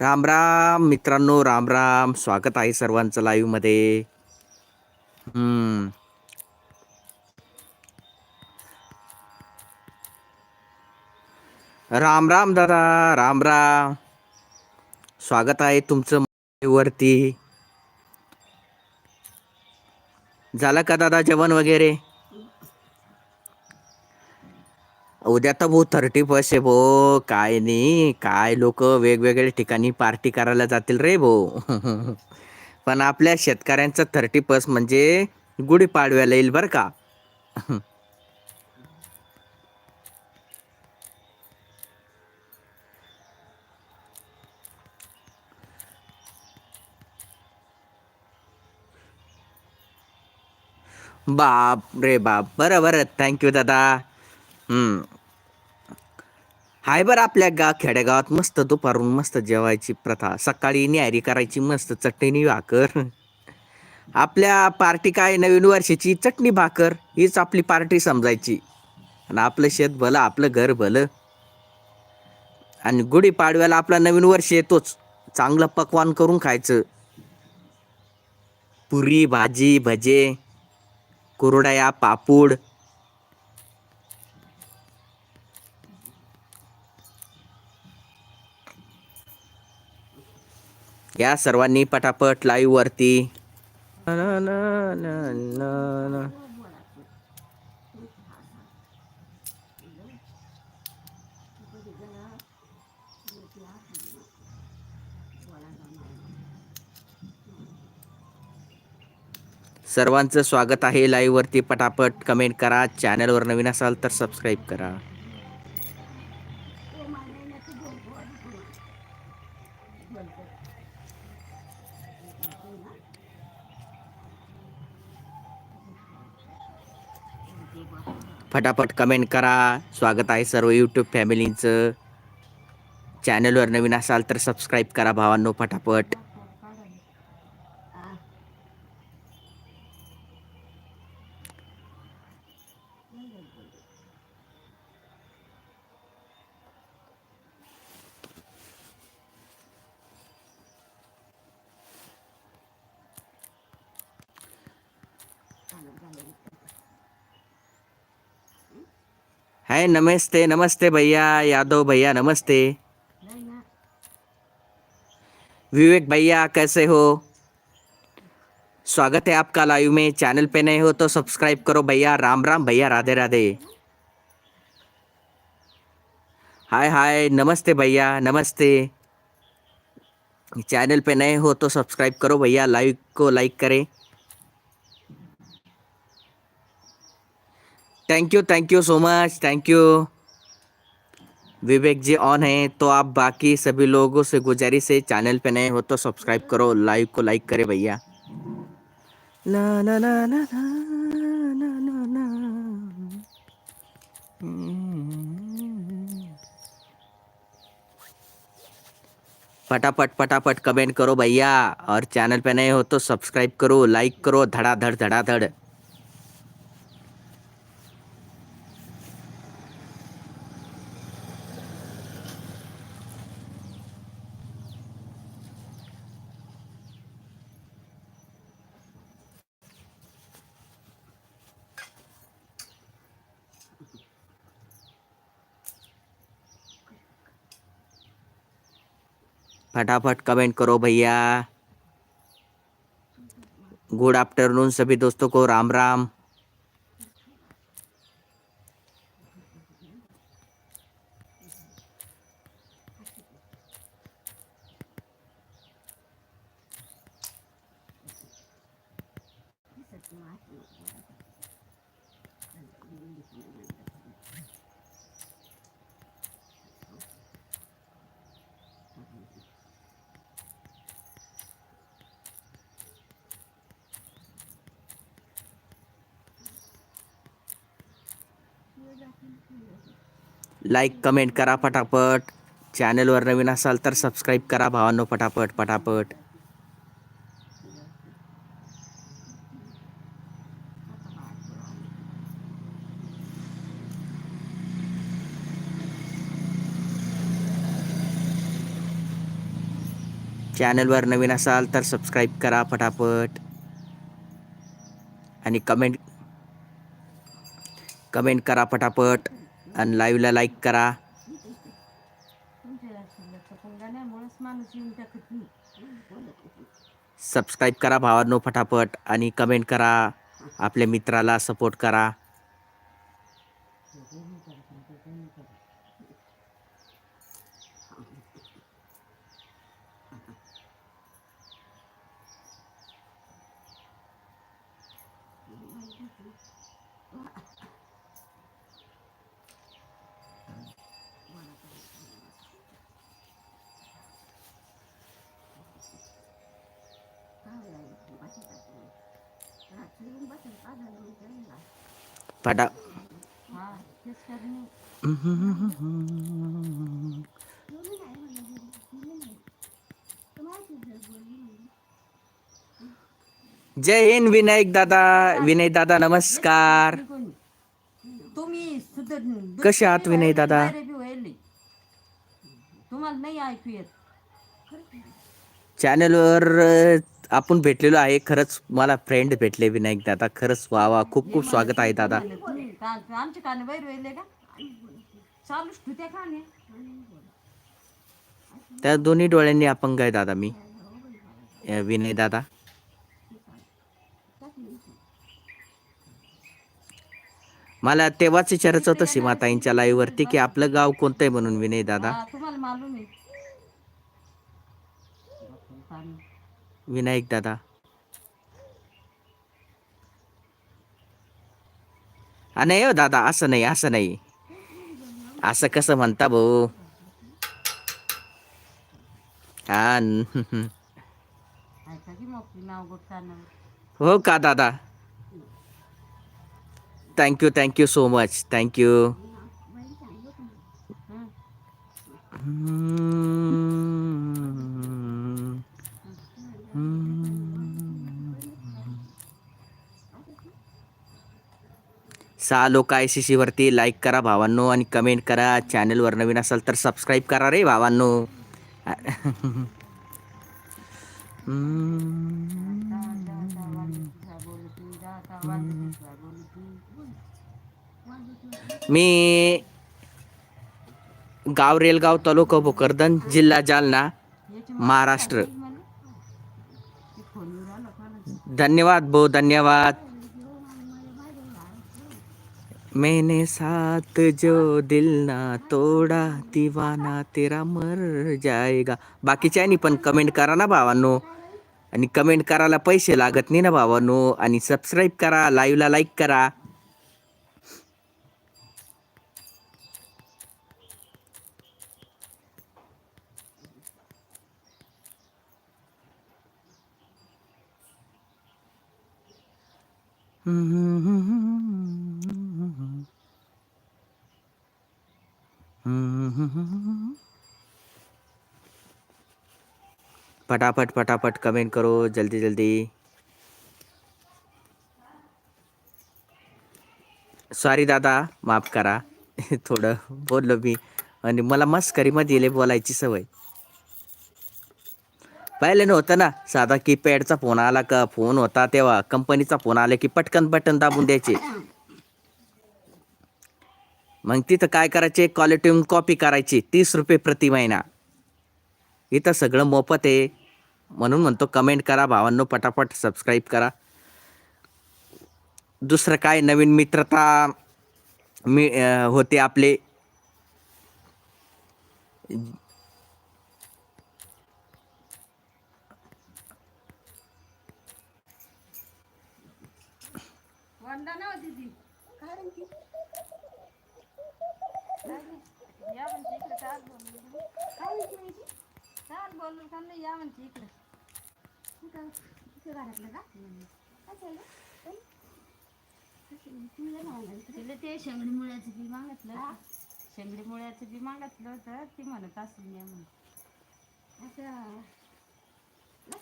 राम राम मित्रांनो राम राम. स्वागत आहे सर्वांचं लाईव्हमध्ये. हम्म. राम राम दादा राम राम. स्वागत आहे तुमचं वरती. झालं का दादा जेवण वगैरे? उद्या तर भाऊ थर्टी फर्स्ट आहे भाऊ. काय नाही काय लोक वेगवेगळ्या ठिकाणी पार्टी करायला जातील रे भाऊ. पण आपल्या शेतकऱ्यांचं थर्टी फर्स्ट म्हणजे गुढीपाडव्याला येईल बरं का. बाप रे बाप. बरं बरं. थँक्यू दादा. हाय बरं आपल्या गा खेडेगावात मस्त दुपारून मस्त जेवायची प्रथा. सकाळी न्यारी करायची मस्त चटणी भाकर. आपल्या पार्टी काय नवीन वर्षाची चटणी भाकर हीच आपली पार्टी समजायची. आणि आपलं शेत भलं आपलं घर भलं. आणि गुढीपाडव्याला आपला नवीन वर्ष येतोच. चांगलं पकवान करून खायचं. पुरी भाजी भजे कुरडया पापूड या सर्वांनी पटापट लाईव्ह वरती. सर्वांचं स्वागत आहे लाईव्ह वरती. पटापट कमेंट करा. चॅनलवर नवीन असाल तर सबस्क्राईब करा. फटाफट कमेंट करा. स्वागत आहे सर्व यूट्यूब फॅमिलींचं चॅनलवर नवीन असाल तर सबस्क्राईब करा भावांनो फटाफट. है नमस्ते नमस्ते भैया, यादव भैया, नमस्ते। विवेक भैया, कैसे हो? स्वागत है आपका लाइव में। चैनल पे नए हो तो सब्सक्राइब करो भैया। राम राम भैया, राधे राधे। हाय हाय, नमस्ते भैया, नमस्ते। चैनल पे नए हो तो सब्सक्राइब करो भैया। लाइव को लाइक करें। Thank you thank you so much thank you Vivek ji on है तो आप बाकी सभी लोगों से गुजारिश है चैनल पे नए हो तो सब्सक्राइब करो लाइव को लाइक करें भैया। फटाफट फटाफट कमेंट करो भैया, और चैनल पे नए हो तो सब्सक्राइब करो लाइक करो, धड़ाधड़ धड़ाधड़। फटाफट कमेंट करो भैया। गुड आफ्टरनून सभी दोस्तों को राम राम। लाईक कमेंट करा फटाफट. चॅनलवर नवीन असाल तर सबस्क्राईब करा भावांनो फटाफट फटाफट. चॅनलवर नवीन असाल तर सबस्क्राईब करा पटापट आणि कमेंट कमेंट करा पटापट आणि लाईव्हला लाईक करा. सबस्क्राईब करा भावांनो फटाफट आणि कमेंट करा. आपल्या मित्राला सपोर्ट करा. जय हिंद विनायक दादा विनय दादा नमस्कार तुम्ही कसे आहात विनय दादा? तुम्हाला नाही ऐकू येत चॅनलवर आपण भेटलेलो आहे. खरंच मला फ्रेंड भेटले विनायक दादा खरंच वा वा खूप खूप स्वागत आहे दादा. आमचे कान वेले का? चालूच त्या दोन्ही डोळ्यांनी अपंग आहे दादा मी. विनय दादा. मला तेव्हाच विचारायचं होतं सीमाताईंच्या लाईव्ह वरती की आपलं गाव कोणतं आहे म्हणून विनय दादा. तुम्हाला मालूम आहे. विनायक दादा. नाही हो दादा असं नाही असं नाही. असं कसं म्हणता भाऊ? हा हो. का दादा? Thank you thank you so much thank you सहा लोक आय सी सी वरती लाईक करा भावांनो आणि कमेंट करा. चॅनलवर नवीन असाल तर सबस्क्राईब करा रे भावांनो. मी गाव रेलगाव तालुका भोकरदन जिल्हा जालना महाराष्ट्र. धन्यवाद भाऊ धन्यवाद. मैंने साथ जो दिल ना तोडा दीवाना तेरा मर जाएगा। बाकीच्यानी पण कमेंट करा ना भावांनो. आणि कमेंट करायला पैसे लागत नाही ना भावांनो. आणि सबस्क्राईब करा लाईव्हला लाईक करा. फटाफट फटाफट कमेंट करो जल्दी जल्दी. सॉरी दादा माफ करा. थोडं बोललो मी. आणि मला मस्करीमध्ये येले बोलायची सवय. पहिले नव्हतं ना साधा कीपॅडचा फोन आला का फोन होता तेव्हा. कंपनीचा फोन आला की पटकन बटन दाबून द्यायचे. मग तिथं काय करायचे? क्वालिटी कॉपी करायची. तीस रुपये प्रति महिना. इथं सगळं मोफत आहे. म्हणून म्हणतो कमेंट करा. भावांनो पटापट सबस्क्राईब करा. दुसरं काय? नवीन मित्रता मी होते आपले वंदा ना होती ती या म्हणते इकडे चाल बोलून बोलून का नाही या म्हणते इकडे. तिला ते शेंगडी मुळ्याचं बी मागितलं शेंगडी मुळ्याचं बी मागितलं होतं ती म्हणत असेल नाही म्हणून.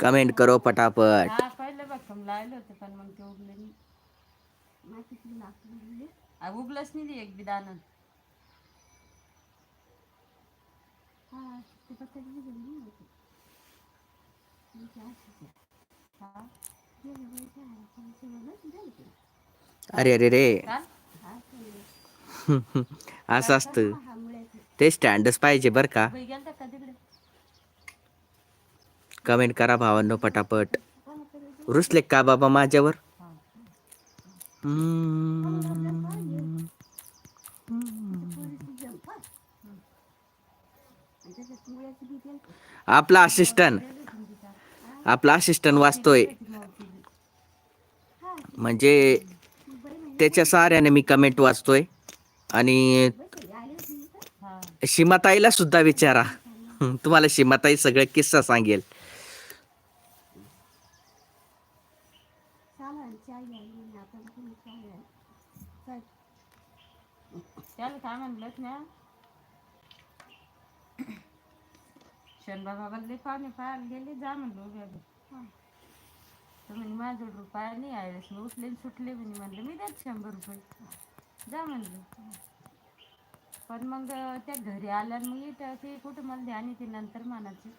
कमेंट करो पटापट हा पहिलं भक्कम लावलं होतं पण मग ते उगलं नाही. आ, उगलंच नाही ते एक बी दाणं. हा अरे अरे रे. असं असत. ते स्टँडच पाहिजे बर का. कमेंट करा भावांनो पटापट. रुसले का बाबा माझ्यावर? आपला असिस्टंट आपला असिस्टंट वाचतोय. म्हणजे त्याच्या साऱ्याने मी कमेंट वाचतोय. आणि हा सीमाताईला सुद्धा विचारा. तुम्हाला सीमाताई सगळे किस्सा सांगेल. काय म्हणलं शनबा बाबाला पाहुणे पाहायला गेले जा म्हणलं उभ्या. तर म्हणे माझं रुपया नाही आहे मी उठले आणि सुटले म्हणे म्हणलं मी देत शंभर रुपये. जा म्हणलं. पण मग त्या घरी आल्या आणि मग इथं ते कुठं मला ध्यान येते नंतर मनाची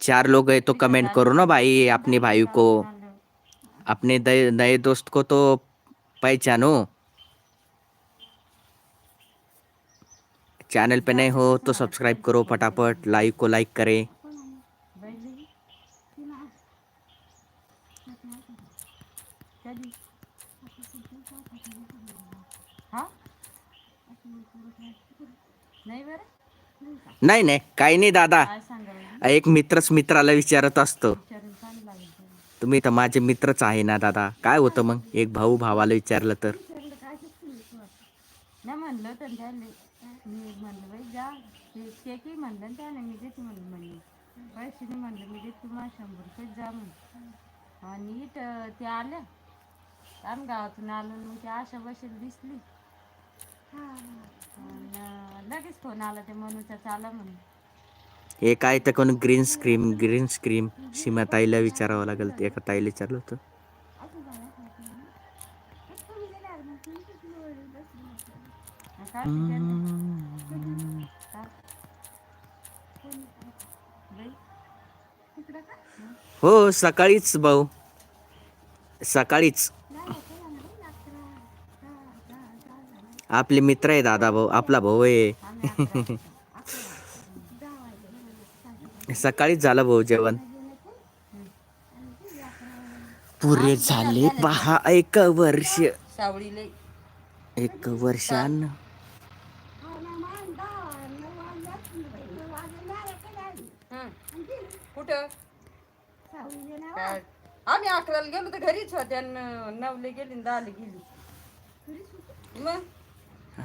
चार लोग है तो कमेंट करो ना भाई अपने भाई को. अपने नए नए दोस्त को तो पहचानो. चैनल पे नए हो तो सब्सक्राइब करो फटाफट लाइक को लाइक करें। नाही नाही काही नाही दादा। एक मित्रच मित्राला विचारत असतो। तुम्ही तर माझे मित्रच आहे ना दादा। काय होतं मग? एक भाऊ भावाला विचारलं तर? नाही म्हणलं तर त्याने मी म्हणलं बाई जा ते केकही म्हणलं ना त्याने मी देते म्हणलं म्हणले पैसे नाही म्हणलं मी देते तुम्हाला शंभर रुपये जा म्हणलं आणि इथं ते आल्या. आम्ही गावातून आलो मग ते आशा बसेल दिसली. लगेच फोन आला ते मनूचा चाला म्हणून. हे काय तर कोण ग्रीन स्क्रीम ग्रीन स्क्रीम सीमाताईला विचारावं लागेल ते एका ताईला विचारलं होतं आणि काय विचारलं? हो सकाळीच भाऊ. सकाळीच. आपले मित्र आहे दादा भाऊ आपला भाऊ आहे. सकाळीच झालं भाऊ जेवण. पुरे झाले पहा एक वर्ष. सावळीले. एक वर्षान. कुठं? काय? आम्ही अकराला गेलो तर घरीच होत्या न- नवले गेली न दहाले गेली. मग?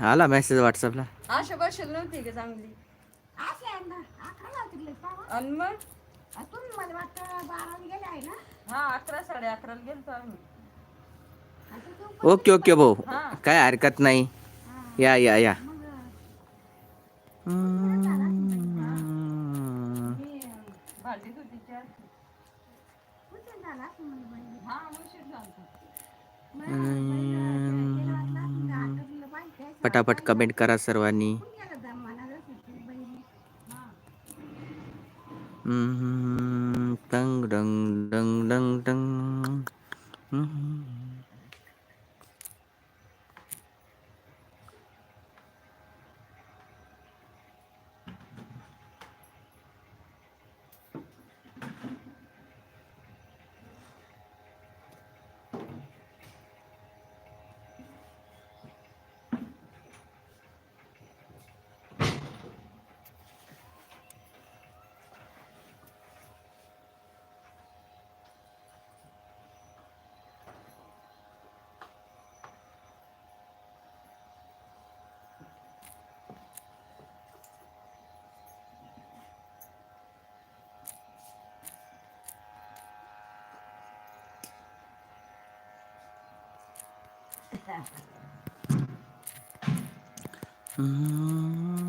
आला मेसेज व्हॉट्सअपला आशा बसेल नव्हती का चांगली? आणि मग? हा अकरा साडे अकराला गेलतो आम्ही. ओके ओके भाऊ हा काय हरकत नाही या या या मी भांडी होती चार हा उशीर झालता पटापट कमेंट करा सर्वांनी हम्म, टंग डंग डंग डंग डंग Mm-hmm.